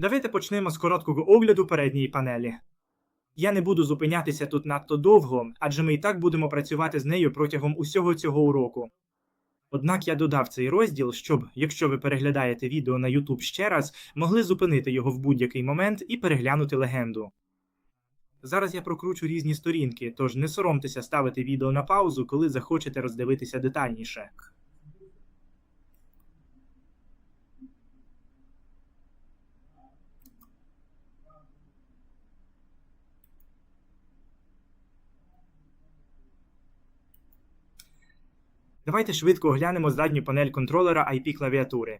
Давайте почнемо з короткого огляду передньої панелі. Я не буду зупинятися тут надто довго, адже ми і так будемо працювати з нею протягом усього цього уроку. Однак я додав цей розділ, щоб, якщо ви переглядаєте відео на YouTube ще раз, могли зупинити його в будь-який момент і переглянути легенду. Зараз я прокручу різні сторінки, тож не соромтеся ставити відео на паузу, коли захочете роздивитися детальніше. Давайте швидко оглянемо задню панель контролера IP клавіатури.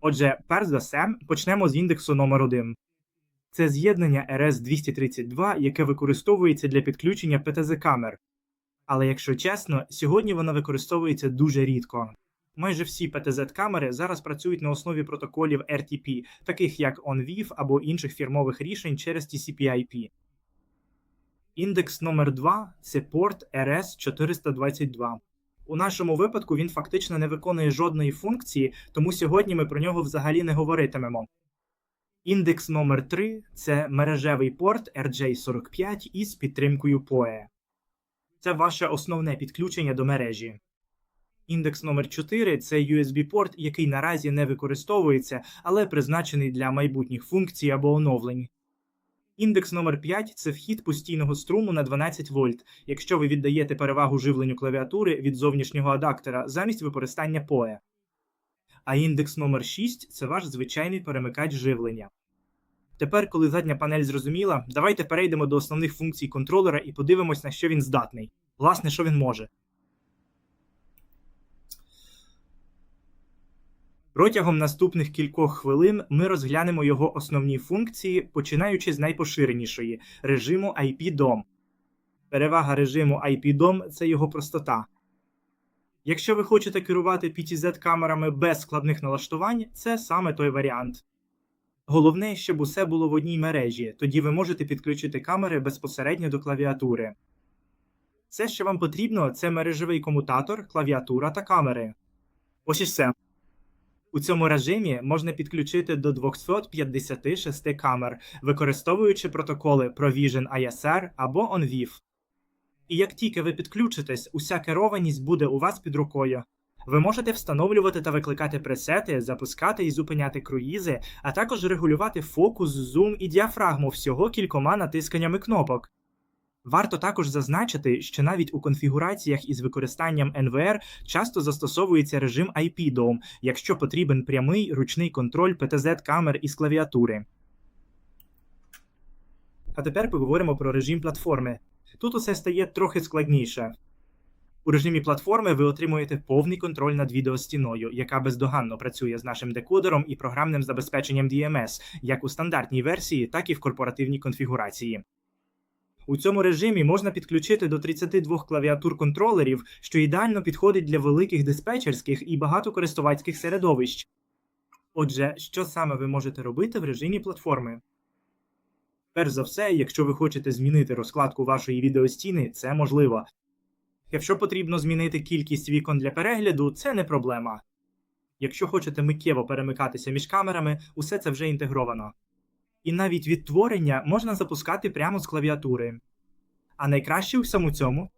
Отже, перш за все, почнемо з індексу номер 1 Це з'єднання RS232, яке використовується для підключення ПТЗ камер. Але якщо чесно, сьогодні воно використовується дуже рідко. Майже всі ПТЗ-камери зараз працюють на основі протоколів RTP, таких як OnVIF або інших фірмових рішень через TCP/IP. Індекс номер 2 це порт RS422. У нашому випадку він фактично не виконує жодної функції, тому сьогодні ми про нього взагалі не говоритимемо. Індекс номер 3 це мережевий порт RJ45 із підтримкою PoE. Це ваше основне підключення до мережі. Індекс номер 4 це USB-порт, який наразі не використовується, але призначений для майбутніх функцій або оновлень. Індекс номер 5 це вхід постійного струму на 12 вольт, якщо ви віддаєте перевагу живленню клавіатури від зовнішнього адаптера замість використання PoE. А індекс номер 6 це ваш звичайний перемикач живлення. Тепер, коли задня панель зрозуміла, давайте перейдемо до основних функцій контролера і подивимось, на що він здатний. Власне, що він може. Протягом наступних кількох хвилин ми розглянемо його основні функції, починаючи з найпоширенішої режиму IP-DOM. Перевага режиму IP-DOM – це його простота. Якщо ви хочете керувати PTZ-камерами без складних налаштувань, це саме той варіант. Головне, щоб усе було в одній мережі, тоді ви можете підключити камери безпосередньо до клавіатури. Все, що вам потрібно, це мережевий комутатор, клавіатура та камери. Ось і все. У цьому режимі можна підключити до 256 камер, використовуючи протоколи Provision ISR або OnVIF. І як тільки ви підключитесь, уся керованість буде у вас під рукою. Ви можете встановлювати та викликати пресети, запускати і зупиняти круїзи, а також регулювати фокус, зум і діафрагму всього кількома натисканнями кнопок. Варто також зазначити, що навіть у конфігураціях із використанням NVR часто застосовується режим IP-DOM, якщо потрібен прямий ручний контроль PTZ-камер із клавіатури. А тепер поговоримо про режим платформи. Тут усе стає трохи складніше. У режимі платформи ви отримуєте повний контроль над відеостіною, яка бездоганно працює з нашим декодером і програмним забезпеченням DMS, як у стандартній версії, так і в корпоративній конфігурації. У цьому режимі можна підключити до 32 клавіатур контролерів, що ідеально підходить для великих диспетчерських і багатокористувацьких середовищ. Отже, що саме ви можете робити в режимі платформи? Перш за все, якщо ви хочете змінити розкладку вашої відеостіни, це можливо. Якщо потрібно змінити кількість вікон для перегляду, це не проблема. Якщо хочете миттєво перемикатися між камерами, усе це вже інтегровано. І навіть відтворення можна запускати прямо з клавіатури. А найкраще у всьому цьому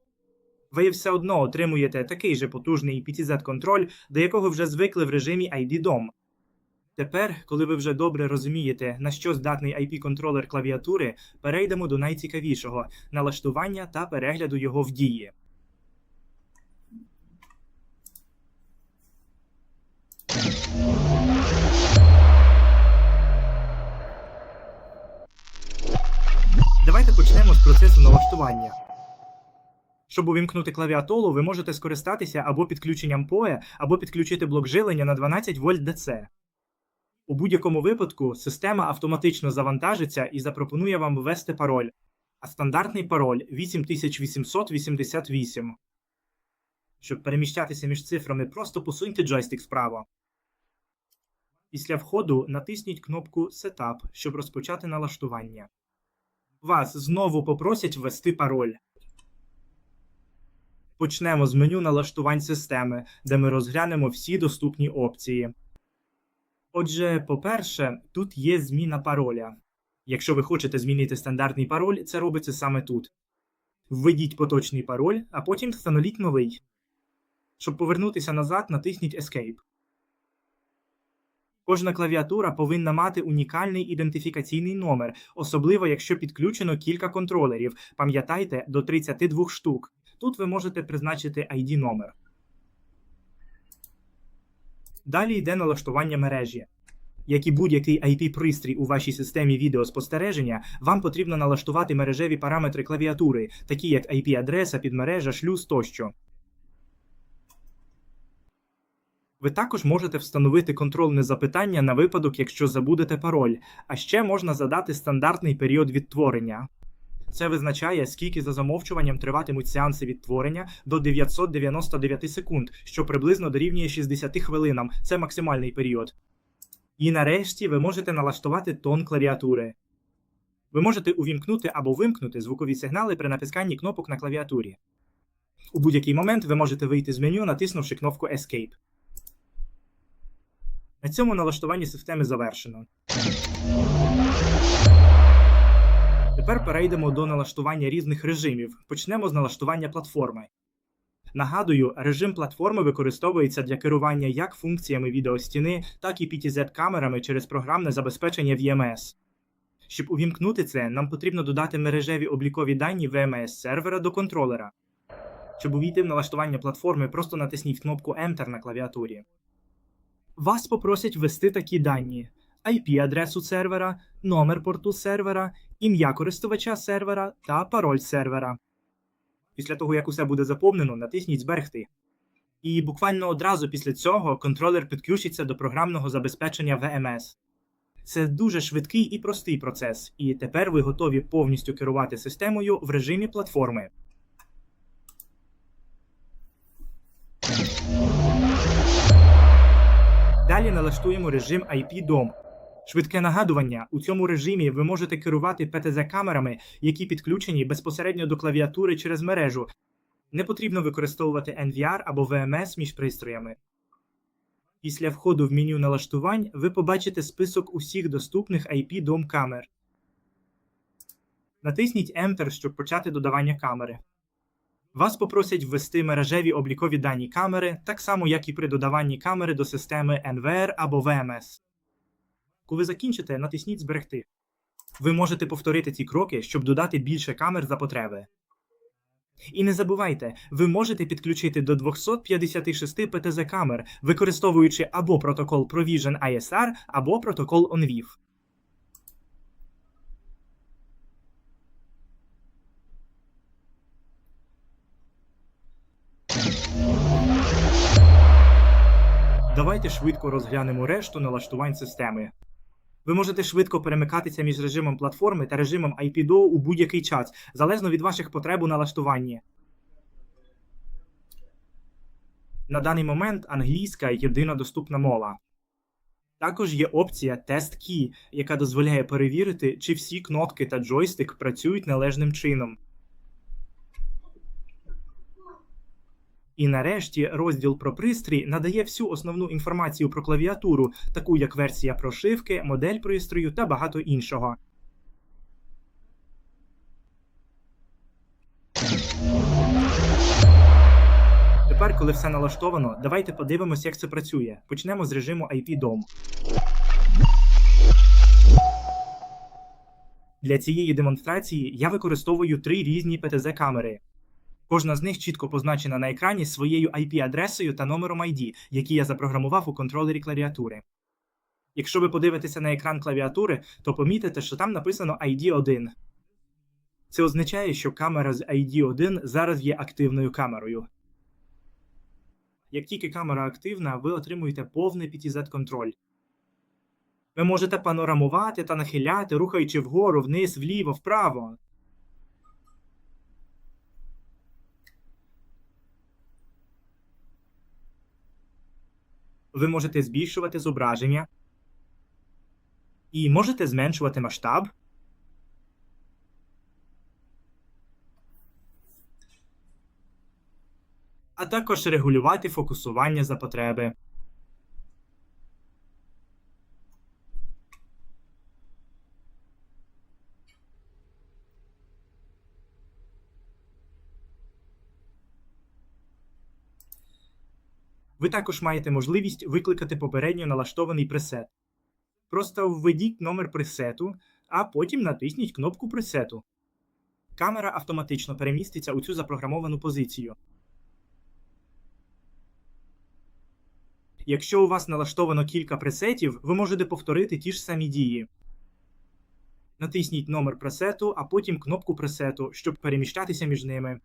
ви все одно отримуєте такий же потужний PTZ-контроль, до якого вже звикли в режимі ID-DOM. Тепер, коли ви вже добре розумієте, на що здатний IP-контролер клавіатури, перейдемо до найцікавішого налаштування та перегляду його в дії. Давайте почнемо з процесу налаштування. Щоб увімкнути клавіатолу, ви можете скористатися або підключенням PoE, або підключити блок жилення на 12 вольт DC. У будь-якому випадку система автоматично завантажиться і запропонує вам ввести пароль, а стандартний пароль 8888. Щоб переміщатися між цифрами, просто посуньте джойстик вправо. Після входу натисніть кнопку Setup, щоб розпочати налаштування. Вас знову попросять ввести пароль. Почнемо з меню налаштувань системи, де ми розглянемо всі доступні опції. Отже, по-перше, тут є зміна пароля. Якщо ви хочете змінити стандартний пароль, це робиться саме тут. Введіть поточний пароль, а потім встановіть новий. Щоб повернутися назад, натисніть Escape. Кожна клавіатура повинна мати унікальний ідентифікаційний номер, особливо якщо підключено кілька контролерів. Пам'ятайте, до 32 штук. Тут ви можете призначити ID номер. Далі йде налаштування мережі. Як і будь-який IP-пристрій у вашій системі відеоспостереження, вам потрібно налаштувати мережеві параметри клавіатури, такі як IP-адреса, підмережа, шлюз тощо. Ви також можете встановити контрольне запитання на випадок, якщо забудете пароль, а ще можна задати стандартний період відтворення. Це визначає, скільки за замовчуванням триватимуть сеанси відтворення до 999 секунд, що приблизно дорівнює 60 хвилинам. Це максимальний період. І нарешті ви можете налаштувати тон клавіатури. Ви можете увімкнути або вимкнути звукові сигнали при натисканні кнопок на клавіатурі. У будь-який момент ви можете вийти з меню, натиснувши кнопку Escape. На цьому налаштування системи завершено. Тепер перейдемо до налаштування різних режимів. Почнемо з налаштування платформи. Нагадую, режим платформи використовується для керування як функціями відеостіни, так і PTZ-камерами через програмне забезпечення VMS. Щоб увімкнути це, нам потрібно додати мережеві облікові дані VMS сервера до контролера. Щоб увійти в налаштування платформи, просто натисніть кнопку Enter на клавіатурі. Вас попросять ввести такі дані: IP-адресу сервера, номер порту сервера, ім'я користувача сервера та пароль сервера. Після того, як усе буде заповнено, натисніть Зберегти. І буквально одразу після цього контролер підключиться до програмного забезпечення VMS. Це дуже швидкий і простий процес, і тепер ви готові повністю керувати системою в режимі платформи. Далі налаштуємо режим IP-DOM. Швидке нагадування: у цьому режимі ви можете керувати PTZ-камерами, які підключені безпосередньо до клавіатури через мережу. Не потрібно використовувати NVR або VMS між пристроями. Після входу в меню налаштувань ви побачите список усіх доступних IP-DOM камер. Натисніть Enter, щоб почати додавання камери. Вас попросять ввести мережеві облікові дані камери, так само як і при додаванні камери до системи NVR або VMS. Коли закінчите, натисніть Зберегти. Ви можете повторити ці кроки, щоб додати більше камер за потреби. І не забувайте, ви можете підключити до 256 PTZ камер, використовуючи або протокол Provision ISR, або протокол ONVIF. Давайте швидко розглянемо решту налаштувань системи. Ви можете швидко перемикатися між режимом платформи та режимом IPDO у будь-який час, залежно від ваших потреб у налаштуванні. На даний момент англійська єдина доступна мова. Також є опція Test Key, яка дозволяє перевірити, чи всі кнопки та джойстик працюють належним чином. І нарешті розділ про пристрій надає всю основну інформацію про клавіатуру, таку як версія прошивки, модель пристрою та багато іншого. Тепер, коли все налаштовано, давайте подивимось, як це працює. Почнемо з режиму IP-DOM. Для цієї демонстрації я використовую три різні PTZ-камери. Кожна з них чітко позначена на екрані своєю IP-адресою та номером ID, які я запрограмував у контролері клавіатури. Якщо ви подивитеся на екран клавіатури, то помітите, що там написано ID1. Це означає, що камера з ID1 зараз є активною камерою. Як тільки камера активна, ви отримуєте повний PTZ-контроль. Ви можете панорамувати та нахиляти, рухаючи вгору, вниз, вліво, вправо. Ви можете збільшувати зображення і можете зменшувати масштаб. А також регулювати фокусування за потреби. Ви також маєте можливість викликати попередньо налаштований пресет. Просто введіть номер пресету, а потім натисніть кнопку пресету. Камера автоматично переміститься у цю запрограмовану позицію. Якщо у вас налаштовано кілька пресетів, ви можете повторити ті ж самі дії. Натисніть номер пресету, а потім кнопку пресету, щоб переміщатися між ними.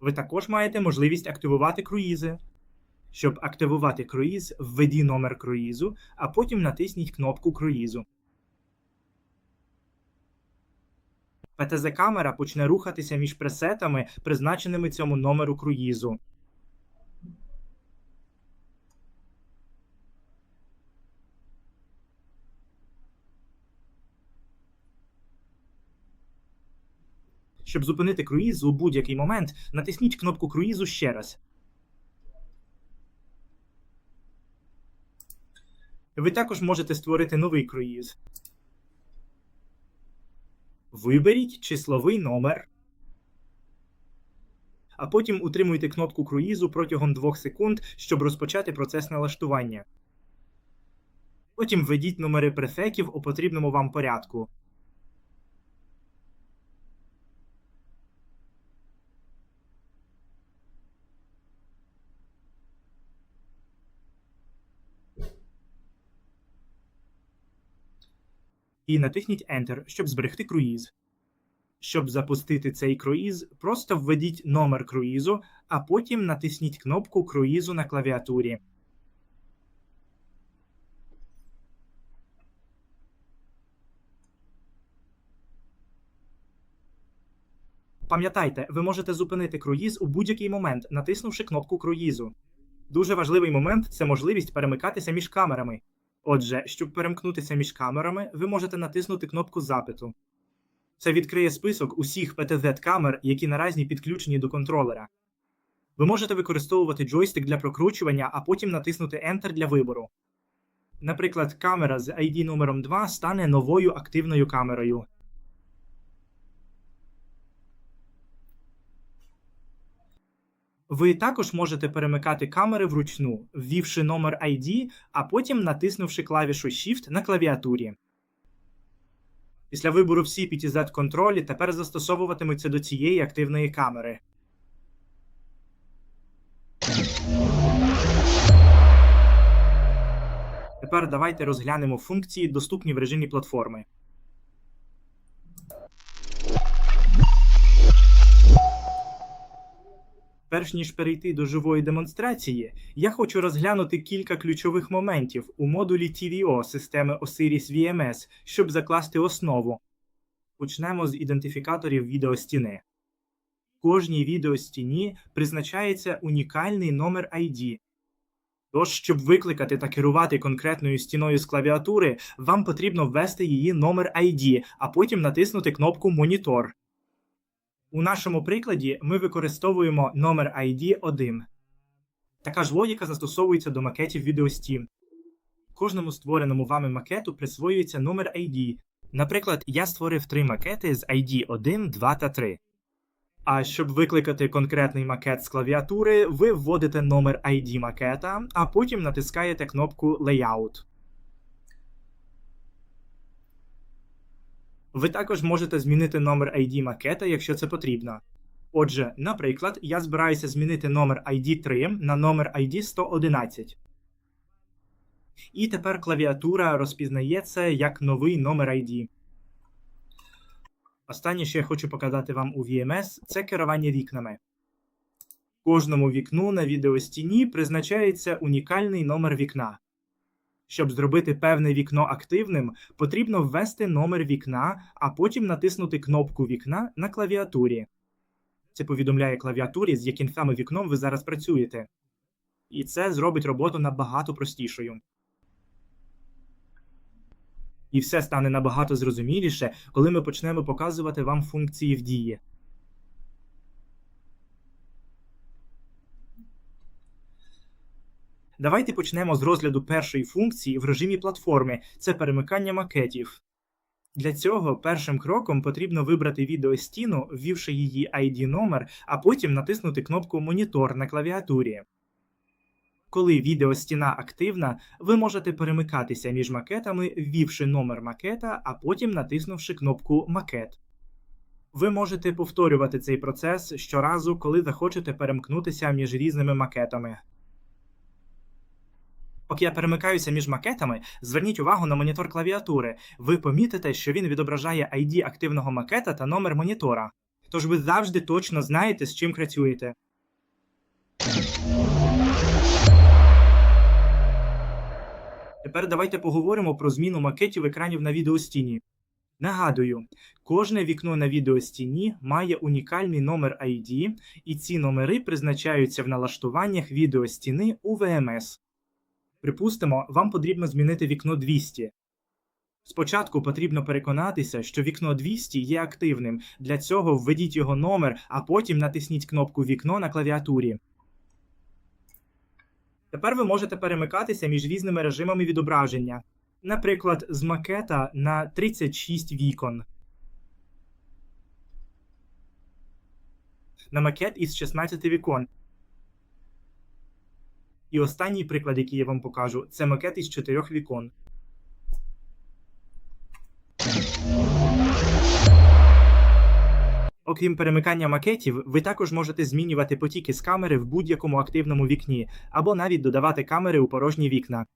Ви також маєте можливість активувати круїзи. Щоб активувати круїз, введіть номер круїзу, а потім натисніть кнопку круїзу. ПТЗ-камера почне рухатися між пресетами, призначеними цьому номеру круїзу. Щоб зупинити круїз у будь-який момент, натисніть кнопку круїзу ще раз. Ви також можете створити новий круїз. Виберіть числовий номер. А потім утримуйте кнопку круїзу протягом 2 секунд, щоб розпочати процес налаштування. Потім введіть номери префеків у потрібному вам порядку. І натисніть Enter, щоб зберегти круїз. Щоб запустити цей круїз, просто введіть номер круїзу, а потім натисніть кнопку круїзу на клавіатурі. Пам'ятайте, ви можете зупинити круїз у будь-який момент, натиснувши кнопку круїзу. Дуже важливий момент це можливість перемикатися між камерами. Отже, щоб перемкнутися між камерами, ви можете натиснути кнопку запиту. Це відкриє список усіх PTZ-камер, які наразі підключені до контролера. Ви можете використовувати джойстик для прокручування, а потім натиснути Enter для вибору. Наприклад, камера з ID номером 2 стане новою активною камерою. Ви також можете перемикати камери вручну, ввівши номер ID, а потім натиснувши клавішу Shift на клавіатурі. Після вибору всі PTZ контролі тепер застосовуватимуться до цієї активної камери. Тепер давайте розглянемо функції, доступні в режимі платформи. Перш ніж перейти до живої демонстрації, я хочу розглянути кілька ключових моментів у модулі TVO системи Osiris VMS, щоб закласти основу. Почнемо з ідентифікаторів відеостіни. Кожній відеостіні призначається унікальний номер ID. Тож, щоб викликати та керувати конкретною стіною з клавіатури, вам потрібно ввести її номер ID, а потім натиснути кнопку Монітор. У нашому прикладі ми використовуємо номер ID 1. Така ж логіка застосовується до макетів відеостін. Кожному створеному вами макету присвоюється номер ID. Наприклад, я створив три макети з ID 1, 2 та 3. А щоб викликати конкретний макет з клавіатури, ви вводите номер ID макета, а потім натискаєте кнопку Layout. Ви також можете змінити номер ID макета, якщо це потрібно. Отже, наприклад, я збираюся змінити номер ID 3 на номер ID 111. І тепер клавіатура розпізнає це як новий номер ID. Останнє, що я хочу показати вам у VMS, це керування вікнами. Кожному вікну на відеостіні призначається унікальний номер вікна. Щоб зробити певне вікно активним, потрібно ввести номер вікна, а потім натиснути кнопку вікна на клавіатурі. Це повідомляє клавіатурі, з яким саме вікном ви зараз працюєте. І це зробить роботу набагато простішою. І все стане набагато зрозуміліше, коли ми почнемо показувати вам функції в дії. Давайте почнемо з розгляду першої функції в режимі платформи це перемикання макетів. Для цього першим кроком потрібно вибрати відеостіну, ввівши її ID номер, а потім натиснути кнопку Монітор на клавіатурі. Коли відеостіна активна, ви можете перемикатися між макетами, ввівши номер макета, а потім натиснувши кнопку Макет. Ви можете повторювати цей процес щоразу, коли захочете перемкнутися між різними макетами. Поки я перемикаюся між макетами, зверніть увагу на монітор клавіатури. Ви помітите, що він відображає ID активного макета та номер монітора. Тож ви завжди точно знаєте, з чим працюєте. Тепер давайте поговоримо про зміну макетів екранів на відеостіні. Нагадую, кожне вікно на відеостіні має унікальний номер ID, і ці номери призначаються в налаштуваннях відеостіни у VMS. Припустимо, вам потрібно змінити вікно 200. Спочатку потрібно переконатися, що вікно 200 є активним. Для цього введіть його номер, а потім натисніть кнопку Вікно на клавіатурі. Тепер ви можете перемикатися між різними режимами відображення. Наприклад, з макета на 36 вікон. На макет із 16 вікон. І останній приклад, який я вам покажу, це макет із 4 вікон. Окрім перемикання макетів, ви також можете змінювати потіки з камери в будь-якому активному вікні, або навіть додавати камери у порожні вікна.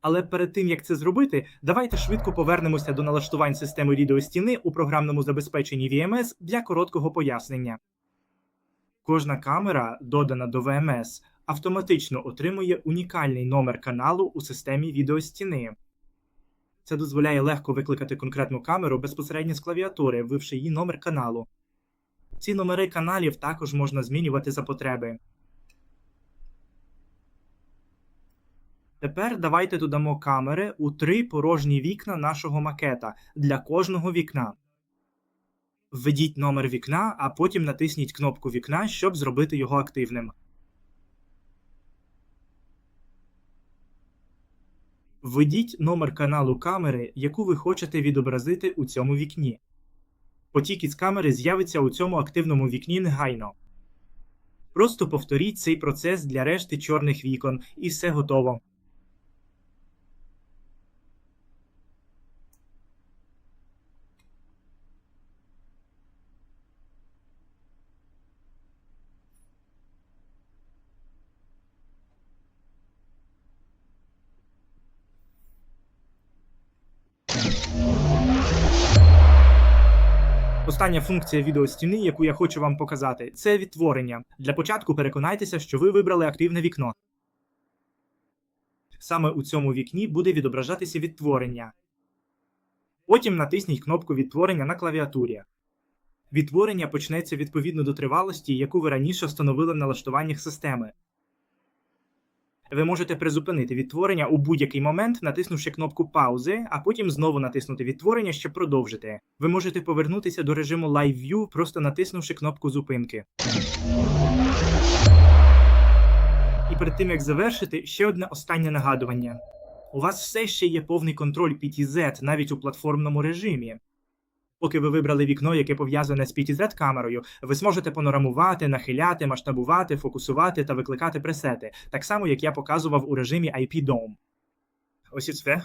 Але перед тим як це зробити, давайте швидко повернемося до налаштувань системи відеостіни у програмному забезпеченні VMS для короткого пояснення. Кожна камера, додана до VMS, автоматично отримує унікальний номер каналу у системі відеостіни. Це дозволяє легко викликати конкретну камеру безпосередньо з клавіатури, ввівши її номер каналу. Ці номери каналів також можна змінювати за потреби. Тепер давайте додамо камери у три порожні вікна нашого макета для кожного вікна. Введіть номер вікна, а потім натисніть кнопку вікна, щоб зробити його активним. Введіть номер каналу камери, яку ви хочете відобразити у цьому вікні. Потік із камери з'явиться у цьому активному вікні негайно. Просто повторіть цей процес для решти чорних вікон, і все готово. Остання функція відеостіни, яку я хочу вам показати, це відтворення. Для початку переконайтеся, що ви вибрали активне вікно. Саме у цьому вікні буде відображатися відтворення. Потім натисніть кнопку відтворення на клавіатурі. Відтворення почнеться відповідно до тривалості, яку ви раніше встановили в налаштуваннях системи. Ви можете призупинити відтворення у будь-який момент, натиснувши кнопку паузи, а потім знову натиснути відтворення, щоб продовжити. Ви можете повернутися до режиму Live View, просто натиснувши кнопку зупинки. І перед тим як завершити, ще одне останнє нагадування. У вас все ще є повний контроль PTZ навіть у платформному режимі. Поки ви вибрали вікно, яке пов'язане з PTZ камерою, ви зможете панорамувати, нахиляти, масштабувати, фокусувати та викликати пресети, так само як я показував у режимі IP Dome. Ось і все.